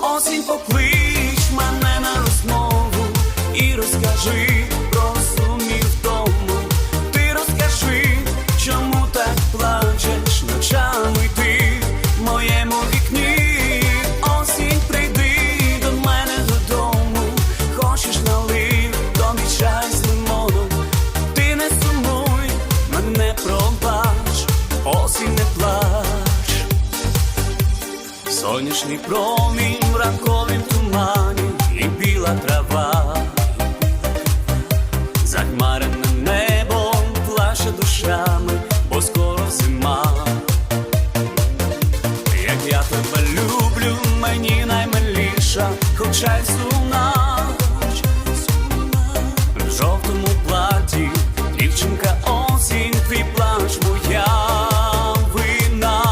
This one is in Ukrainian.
Осінь поклич мене на розмову і розкажи про сумні втому. Ти розкажи, чому так плачеш ночами ти в моєму вікні. Осінь прийди до мене додому. Хочеш налив тобі чай. Ти не сумуй, мене пробач, осінь не плач. Сонячний промінь біла трава, захмареним небом плаше душами, бо скоро зима, як я тебе люблю, мені наймиліша, хоча й сумна, в жовтому платі дівчинка осінь твій плач моя вина,